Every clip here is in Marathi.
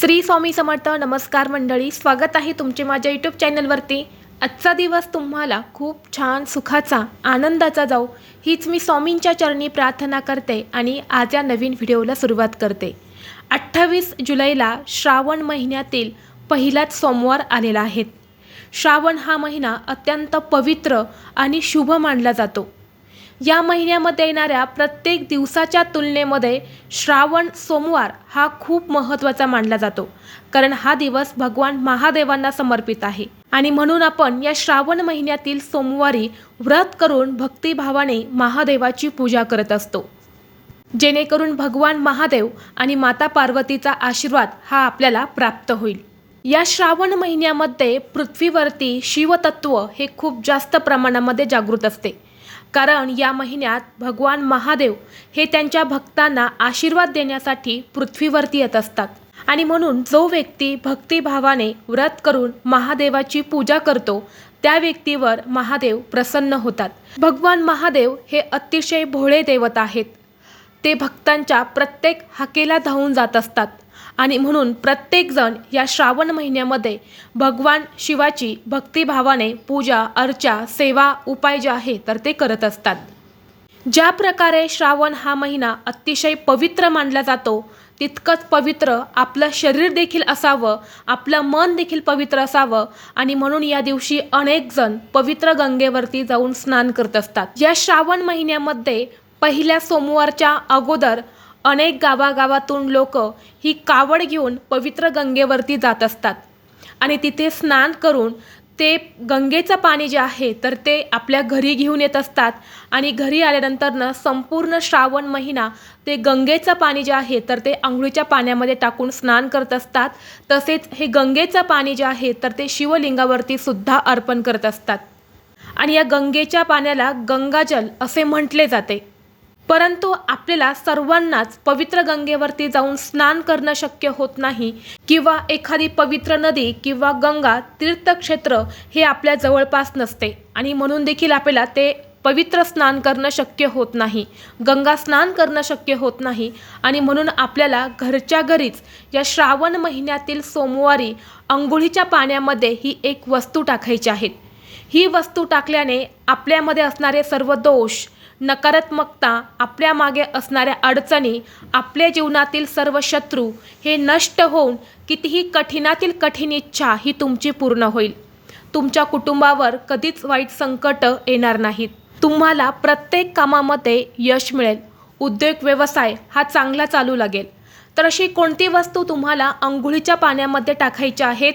श्री स्वामी समर्थ नमस्कार मंडळी स्वागत आहे तुमचे माझ्या यूट्यूब चॅनलवरती. आजचा दिवस तुम्हाला खूप छान सुखाचा आनंदाचा जाऊ हीच मी स्वामींच्या चरणी प्रार्थना करते आणि आज या नवीन व्हिडिओला सुरुवात करते. अठ्ठावीस जुलैला श्रावण महिन्यातील पहिलाच सोमवार आलेला आहे. श्रावण हा महिना अत्यंत पवित्र आणि शुभ मानला जातो. या महिन्यामध्ये येणाऱ्या प्रत्येक दिवसाच्या तुलनेमध्ये श्रावण सोमवार हा खूप महत्त्वाचा मानला जातो. कारण हा दिवस भगवान महादेवांना समर्पित आहे. आणि म्हणून आपण या श्रावण महिन्यातील सोमवारी व्रत करून भक्तिभावाने महादेवाची पूजा करत असतो. जेणेकरून भगवान महादेव आणि माता पार्वतीचा आशीर्वाद हा आपल्याला प्राप्त होईल. या श्रावण महिन्यामध्ये पृथ्वीवरती शिवतत्व हे खूप जास्त प्रमाणामध्ये जागृत असते. कारण या महिन्यात भगवान महादेव हे त्यांच्या भक्तांना आशीर्वाद देण्यासाठी पृथ्वीवरती येत असतात. आणि म्हणून जो व्यक्ती भक्तिभावाने व्रत करून महादेवाची पूजा करतो त्या व्यक्तीवर महादेव प्रसन्न होतात. भगवान महादेव हे अतिशय भोळे देवत आहेत. ते भक्तांच्या प्रत्येक हाकेला धावून जात असतात. आणि म्हणून प्रत्येकजण या श्रावण महिन्यामध्ये भगवान शिवाची भक्तिभावाने पूजा अर्चा सेवा उपाय जे आहे तर ते करत असतात. ज्या प्रकारे श्रावण हा महिना अतिशय पवित्र मानला जातो तितकंच पवित्र आपलं शरीर देखील असावं आपलं मन देखील पवित्र असावं आणि म्हणून या दिवशी अनेक जण पवित्र गंगेवरती जाऊन स्नान करत असतात. या श्रावण महिन्यामध्ये पहिल्या सोमवारच्या अगोदर अनेक गावागावातून लोक ही कावड घेऊन पवित्र गंगेवरती जात असतात. आणि तिथे स्नान करून ते गंगेचं पाणी जे आहे तर ते आपल्या घरी घेऊन येत असतात. आणि घरी आल्यानंतरनं संपूर्ण श्रावण महिना ते गंगेचं पाणी जे आहे तर ते आंघोळीच्या पाण्यामध्ये टाकून स्नान करत असतात. तसेच हे गंगेचं पाणी जे आहे तर ते शिवलिंगावरती सुद्धा अर्पण करत असतात. आणि या गंगेच्या पाण्याला गंगाजल असे म्हटले जाते. परंतु आपल्याला सर्वांनाच पवित्र गंगेवरती जाऊन स्नान करणं शक्य होत नाही किंवा एखादी पवित्र नदी किंवा गंगा तीर्थक्षेत्र हे आपल्या जवळपास नसते. आणि म्हणून देखील आपल्याला ते पवित्र स्नान करणं शक्य होत नाही. गंगा स्नान करणं शक्य होत नाही. आणि म्हणून आपल्याला घरच्या घरीच या श्रावण महिन्यातील सोमवारी अंघोळीच्या पाण्यामध्ये ही एक वस्तू टाकायची आहे. ही वस्तू टाकल्याने आपल्यामध्ये असणारे सर्व दोष नकारात्मकता आपल्या मागे असणाऱ्या अडचणी आपल्या जीवनातील सर्व शत्रू हे नष्ट होऊन कितीही कठीणातील कठीण इच्छा ही तुमची पूर्ण होईल. तुमच्या कुटुंबावर कधीच वाईट संकट येणार नाहीत. तुम्हाला प्रत्येक कामामध्ये यश मिळेल. उद्योग व्यवसाय हा चांगला चालू लागेल. तर अशी कोणती वस्तू तुम्हाला अंघोळीच्या पाण्यामध्ये टाकायच्या आहेत?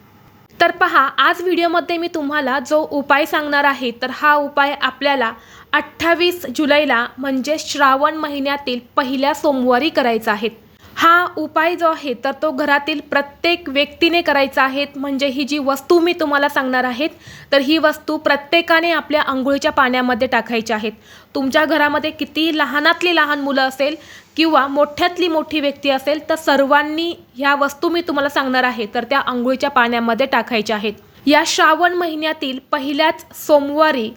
तर पहा आज व्हिडिओमध्ये मी तुम्हाला जो उपाय सांगणार आहे तर हा उपाय आपल्याला अठ्ठावीस जुलैला म्हणजे श्रावण महिन्यातील पहिल्या सोमवारी करायचा आहे. हा उपाय जो आहे तर तो घरातील प्रत्येक व्यक्तीने करायचा आहे. म्हणजे ही जी वस्तू मी तुम्हाला सांगणार आहेत तर ही वस्तू प्रत्येकाने आपल्या आंघोळीच्या पाण्यामध्ये टाकायची आहेत तुमच्या घरामध्ये किती लहानातली लहान मुलं असेल किंवा मोठ्यातली मोठी व्यक्ती असेल तर सर्वांनी ह्या वस्तू मी तुम्हाला सांगणार आहे तर त्या आंघोळीच्या पाण्यामध्ये टाकायच्या आहेत. या श्रावण महिन्यातील पहिल्याच सोमवारी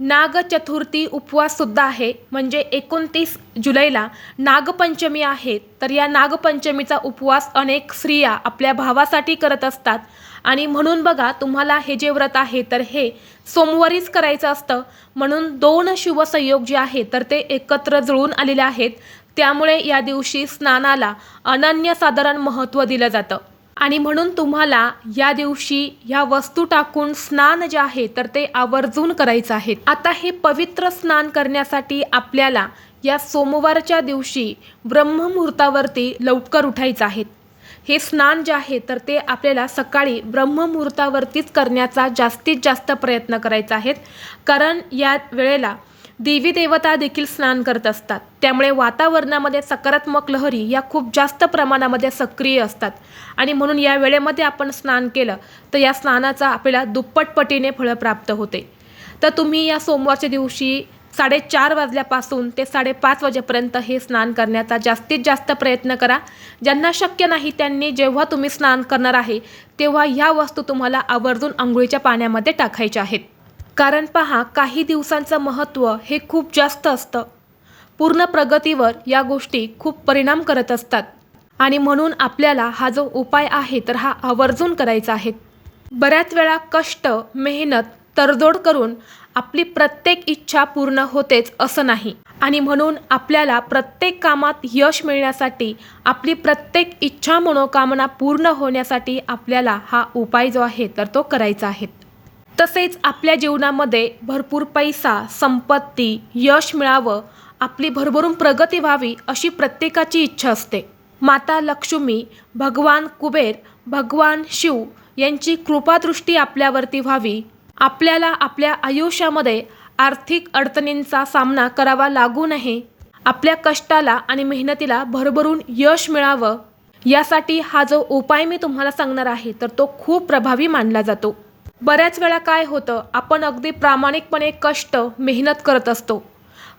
नागचतुर्थी उपवाससुद्धा आहे म्हणजे एकोणतीस जुलैला नागपंचमी आहे. तर या नागपंचमीचा उपवास अनेक स्त्रिया आपल्या भावासाठी करत असतात. आणि म्हणून बघा तुम्हाला हे जे व्रत आहे तर हे सोमवारीच करायचं असतं. म्हणून दोन शुभसंयोग जे आहे तर ते एकत्र जुळून आलेले आहेत. त्यामुळे या दिवशी स्नानाला अनन्यसाधारण महत्त्व दिलं जातं. आणि म्हणून तुम्हाला या दिवशी ह्या वस्तू टाकून स्नान जे आहे तर ते आवर्जून करायचं आहे. आता हे पवित्र स्नान करण्यासाठी आपल्याला या सोमवारच्या दिवशी ब्रह्ममुहूर्तावरती लवकर उठायचं आहे. हे स्नान जे आहे तर ते आपल्याला सकाळी ब्रह्ममुहूर्तावरतीच करण्याचा जास्तीत जास्त प्रयत्न करायचा आहे. कारण या वेळेला देवी देवता देखील स्नान करत असतात. त्यामुळे वातावरणामध्ये सकारात्मक लहरी या खूप जास्त प्रमाणामध्ये सक्रिय असतात. आणि म्हणून या वेळेमध्ये आपण स्नान केलं तर या स्नानाचा आपल्याला दुप्पटपटीने फळं प्राप्त होते. तर तुम्ही या सोमवारच्या दिवशी साडेचार वाजल्यापासून ते साडेपाच वाजेपर्यंत हे स्नान करण्याचा जास्तीत जास्त प्रयत्न करा. ज्यांना शक्य नाही त्यांनी जेव्हा तुम्ही स्नान करणार आहे तेव्हा ह्या वस्तू तुम्हाला आवर्जून आंघोळीच्या पाण्यामध्ये टाकायच्या आहेत. कारण पहा काही दिवसांचं महत्त्व हे खूप जास्त असतं. पूर्ण प्रगतीवर या गोष्टी खूप परिणाम करत असतात. आणि म्हणून आपल्याला हा जो उपाय आहे तर हा आवर्जून करायचा आहे. बऱ्याच वेळा कष्ट मेहनत तडजोड करून आपली प्रत्येक इच्छा पूर्ण होतेच असं नाही. आणि म्हणून आपल्याला प्रत्येक कामात यश मिळण्यासाठी आपली प्रत्येक इच्छा मनोकामना पूर्ण होण्यासाठी आपल्याला हा उपाय जो आहे तर तो करायचा आहे. तसेच आपल्या जीवनामध्ये भरपूर पैसा संपत्ती यश मिळावं आपली भरभरून प्रगती व्हावी अशी प्रत्येकाची इच्छा असते. माता लक्ष्मी भगवान कुबेर भगवान शिव यांची कृपादृष्टी आपल्यावरती व्हावी. आपल्याला आपल्या आयुष्यामध्ये आर्थिक अडचणींचा सामना करावा लागू नये. आपल्या कष्टाला आणि मेहनतीला भरभरून यश मिळावं. यासाठी हा जो उपाय मी तुम्हाला सांगणार आहे तर तो खूप प्रभावी मानला जातो. बऱ्याच वेळा काय होतं आपण अगदी प्रामाणिकपणे कष्ट मेहनत करत असतो.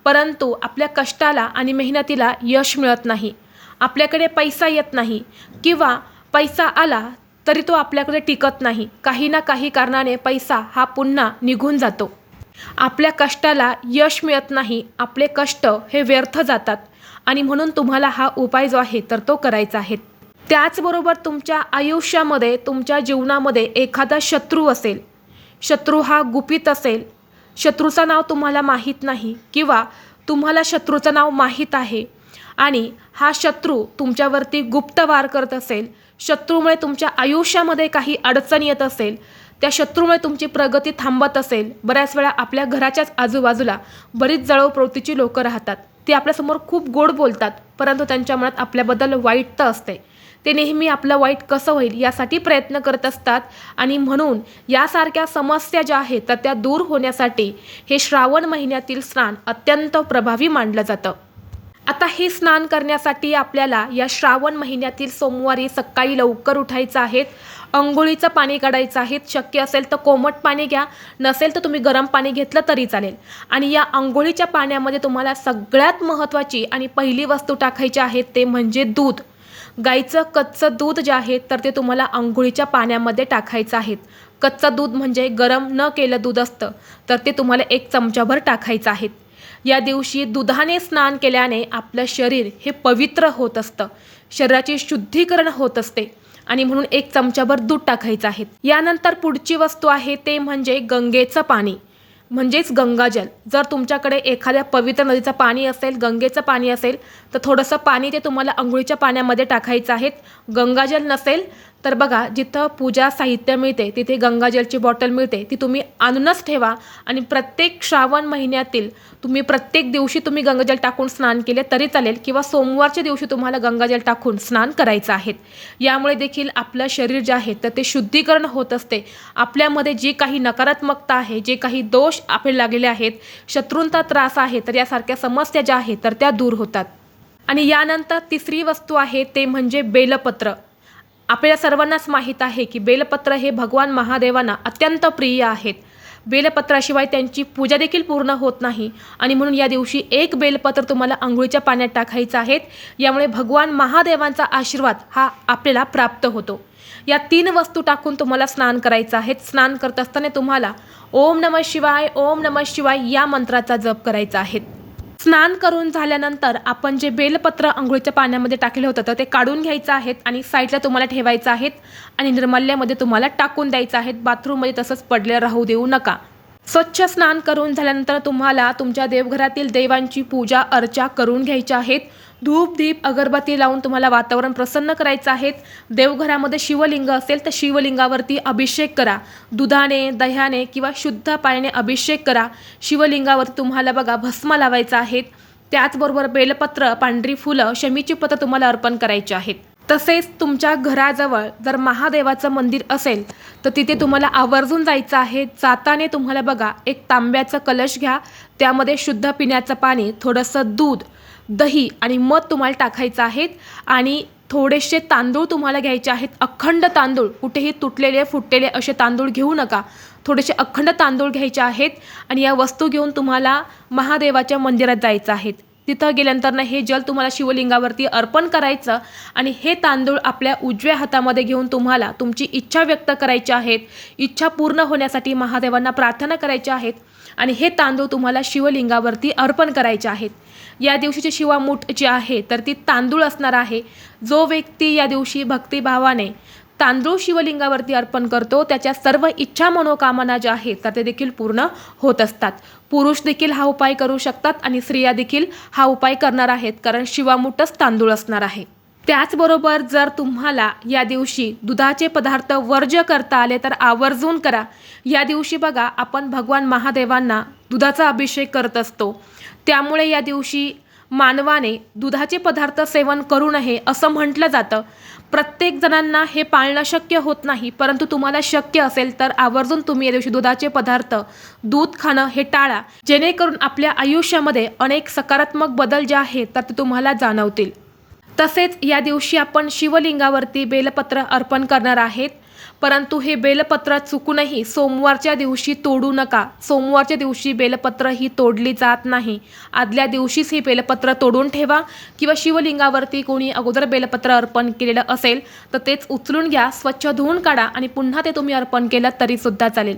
परंतु आपल्या कष्टाला आणि मेहनतीला यश मिळत नाही. आपल्याकडे पैसा येत नाही. किंवा पैसा आला तरी तो आपल्याकडे टिकत नाही. काही ना काही कारणाने पैसा हा पुन्हा निघून जातो. आपल्या कष्टाला यश मिळत नाही. आपले कष्ट हे व्यर्थ जातात. आणि म्हणून तुम्हाला हा उपाय जो आहे तर तो करायचा आहे. त्याचबरोबर तुमच्या आयुष्यामध्ये तुमच्या जीवनामध्ये एखादा शत्रू असेल शत्रू हा गुपित असेल शत्रूचं नाव तुम्हाला माहीत नाही किंवा तुम्हाला शत्रूचं नाव माहीत आहे आणि हा शत्रू तुमच्यावरती गुप्त वार करत असेल शत्रूमुळे तुमच्या आयुष्यामध्ये काही अडचण येत असेल त्या शत्रूमुळे तुमची प्रगती थांबत असेल बऱ्याच वेळा आपल्या घराच्याच आजूबाजूला बरीच जळवप्रवृत्तीची लोकं राहतात. ते आपल्यासमोर खूप गोड बोलतात परंतु त्यांच्या मनात आपल्याबद्दल वाईट तर असते. ते नेहमी आपलं वाईट कसं होईल यासाठी प्रयत्न करत असतात आणि म्हणून यासारख्या समस्या ज्या आहेत तर त्या दूर होण्यासाठी हे श्रावण महिन्यातील स्नान अत्यंत प्रभावी मानलं जातं. आता हे स्नान करण्यासाठी आपल्याला या श्रावण महिन्यातील सोमवारी सकाळी लवकर उठायचं आहे. अंघोळीचं पाणी काढायचं आहे शक्य असेल तर कोमट पाणी घ्या नसेल तर तुम्ही गरम पाणी घेतलं तरी चालेल. आणि या अंघोळीच्या पाण्यामध्ये तुम्हाला सगळ्यात महत्त्वाची आणि पहिली वस्तू टाकायची आहे ते म्हणजे दूध. गाईचं कच्चं दूध जे आहे तर ते तुम्हाला अंघोळीच्या पाण्यामध्ये टाकायचं आहे. कच्चं दूध म्हणजे गरम न केलं दूध असतं तर ते तुम्हाला एक चमचाभर टाकायचं आहे. या दिवशी दुधाने स्नान केल्याने आपलं शरीर हे पवित्र होत असतं. शरीराचे शुद्धीकरण होत असते. आणि म्हणून एक चमचाभर दूध टाकायचं आहे. यानंतर पुढची वस्तू आहे ते म्हणजे गंगेचं पाणी. म्हणजेच गंगाजल. जर तुमच्याकडे एखाद्या पवित्र नदीचं पाणी असेल गंगेचं पाणी असेल तर थोडंसं पाणी ते तुम्हाला आंघोळीच्या पाण्यामध्ये टाकायचं आहे. गंगाजल नसेल तर बघा जिथं पूजा साहित्य मिळते तिथे गंगाजलची बॉटल मिळते ती तुम्ही आणूनच ठेवा. आणि प्रत्येक श्रावण महिन्यातील तुम्ही प्रत्येक दिवशी तुम्ही गंगाजल टाकून स्नान केले तरी चालेल किंवा सोमवारच्या दिवशी तुम्हाला गंगाजल टाकून स्नान करायचं आहे. यामुळे देखील आपलं शरीर जे आहे तर ते शुद्धीकरण होत असते. आपल्यामध्ये जी काही नकारात्मकता आहे जे काही दोष आपले लागलेले आहेत शत्रूंचा त्रास आहे तर यासारख्या समस्या ज्या आहेत तर त्या दूर होतात. आणि यानंतर तिसरी वस्तू आहे ते म्हणजे बेलपत्र. आपल्या सर्वांनाच माहीत आहे की बेलपत्र हे भगवान महादेवांना अत्यंत प्रिय आहेत. बेलपत्राशिवाय त्यांची पूजा देखील पूर्ण होत नाही आणि म्हणून या दिवशी एक बेलपत्र तुम्हाला आंघोळीच्या पाण्यात टाकायचं आहे. यामुळे भगवान महादेवांचा आशीर्वाद हा आपल्याला प्राप्त होतो. या तीन वस्तू टाकून तुम्हाला स्नान करायचं आहे. स्नान करत असताना तुम्हाला ओम नम शिवाय ओम नम शिवाय या मंत्राचा जप करायचा आहे. स्नान करून झाल्यानंतर आपण जे बेलपत्र आंघोळीच्या पाण्यामध्ये टाकलं होतं तर ते काढून घ्यायचं आहेत आणि साईडला तुम्हाला ठेवायचं आहेत आणि निर्मल्यामध्ये तुम्हाला टाकून द्यायचं आहेत. बाथरूममध्ये तसंच पडले राहू देऊ नका. स्वच्छ स्नान करून झाल्यानंतर तुम्हाला तुमच्या देवघरातील देवांची पूजा अर्चा करून घ्यायच्या आहेत. धूप दीप अगरबत्ती लावून तुम्हाला वातावरण प्रसन्न करायचं आहे देवघरामध्ये शिवलिंग असेल तर शिवलिंगावरती अभिषेक करा. दुधाने दह्याने किंवा शुद्ध पाण्याने अभिषेक करा. शिवलिंगावर तुम्हाला बघा भस्म लावायचा आहे त्याचबरोबर बेलपत्र पांढरी फुलं शमीची पत्र तुम्हाला अर्पण करायची आहेत. तसेच तुमच्या घराजवळ जर महादेवाचं मंदिर असेल तर तिथे तुम्हाला आवर्जून जायचं आहे. जाताने तुम्हाला बघा एक तांब्याचं कलश घ्या. त्यामध्ये शुद्ध पिण्याचं पाणी थोडंसं दूध दही आणि मध तुम्हाला टाकायचं आहेत आणि थोडेसे तांदूळ तुम्हाला घ्यायचे आहेत. अखंड तांदूळ कुठेही तुटलेले फुटलेले असे तांदूळ घेऊ नका. थोडेसे अखंड तांदूळ घ्यायचे आहेत. आणि या वस्तू घेऊन तुम्हाला महादेवाच्या मंदिरात जायचं आहे. तिथं गेल्यानंतर ना हे जल तुम्हाला शिवलिंगावरती अर्पण करायचं आणि हे तांदूळ आपल्या उजव्या हातामध्ये घेऊन तुम्हाला तुमची इच्छा व्यक्त करायची आहेत इच्छा पूर्ण होण्यासाठी महादेवांना प्रार्थना करायच्या आहेत आणि हे तांदूळ तुम्हाला शिवलिंगावरती अर्पण करायचे आहेत. या दिवशीची शिवामूठ जी आहे तर ती तांदूळ असणार आहे. जो व्यक्ती या दिवशी भक्तिभावाने तांदूळ शिवलिंगावरती अर्पण करतो. त्याच्या सर्व इच्छा मनोकामना ज्या आहेत तर ते देखील पूर्ण होत असतात. पुरुष देखील हा उपाय करू शकतात आणि स्त्रिया देखील हा उपाय करणार आहेत कारण शिवामूठच तांदूळ असणार आहे. त्याचबरोबर जर तुम्हाला या दिवशी दुधाचे पदार्थ वर्ज्य करता आले तर आवर्जून करा. या दिवशी बघा आपण भगवान महादेवांना दुधाचा अभिषेक करत असतो. त्यामुळे या दिवशी मानवाने दुधाचे पदार्थ सेवन करू नये असं म्हटलं जातं. प्रत्येक जणांना हे पाळणं शक्य होत नाही परंतु तुम्हाला शक्य असेल तर आवर्जून तुम्ही या दिवशी दुधाचे पदार्थ दूध खाणं हे टाळा. जेणेकरून आपल्या आयुष्यामध्ये अनेक सकारात्मक बदल जे आहेत तर ते तुम्हाला जाणवतील. तसेच या दिवशी आपण शिवलिंगावरती बेलपत्र अर्पण करणार आहेत. परंतु हे बेलपत्र चुकूनही सोमवारच्या दिवशी तोडू नका. सोमवारच्या दिवशी बेलपत्र ही तोडली जात नाही. आदल्या दिवशीच हे बेलपत्र तोडून ठेवा. किंवा शिवलिंगावरती कोणी अगोदर बेलपत्र अर्पण केलेलं असेल तर तेच उचलून घ्या स्वच्छ धुवून काढा आणि पुन्हा ते तुम्ही अर्पण केलं तरीसुद्धा चालेल.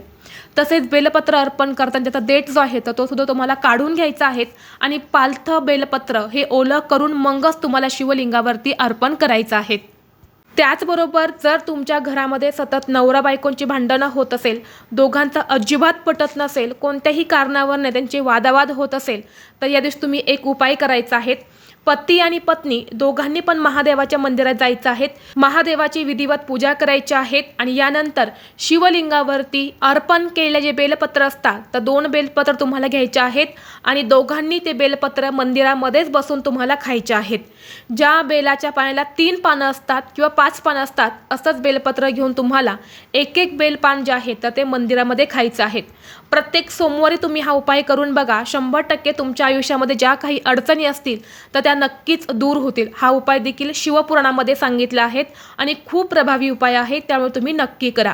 तसेच बेलपत्र अर्पण करताना त्याचा देठ जो आहे तर तो सुद्धा तुम्हाला काढून घ्यायचा आहे आणि पालथं बेलपत्र हे ओलं करून मगच तुम्हाला शिवलिंगावरती अर्पण करायचं आहे. त्याचबरोबर जर तुमच्या घरामध्ये सतत नवरा बायकोंची भांडणं होत असेल दोघांचं अजिबात पटत नसेल कोणत्याही कारणावरनं त्यांचे वादावाद होत असेल तर या दिवशी तुम्ही एक उपाय करायचा आहे. पती आणि पत्नी दोघांनी पण महादेवाच्या मंदिरात जायचं आहेत महादेवाची विधिवत पूजा करायची आहेत आणि यानंतर शिवलिंगावरती अर्पण केलेले जे बेलपत्र असतात तर दोन बेलपत्र तुम्हाला घ्यायचे आहेत आणि दोघांनी ते बेलपत्र मंदिरामध्येच बसून तुम्हाला खायचे आहेत. ज्या बेलाच्या पाण्याला तीन पानं असतात किंवा पाच पानं असतात असंच बेलपत्र घेऊन तुम्हाला एक एक बेलपान जे आहे तर ते मंदिरामध्ये खायचं आहेत प्रत्येक सोमवारी तुम्ही हा उपाय करून बघा. शंभर टक्के तुमच्या आयुष्यामध्ये ज्या काही अडचणी असतील तर त्या नक्कीच दूर होतील. हा उपाय देखील शिवपुराणामध्ये सांगितला आहेत आणि खूप प्रभावी उपाय आहे त्यामुळे तुम्ही नक्की करा.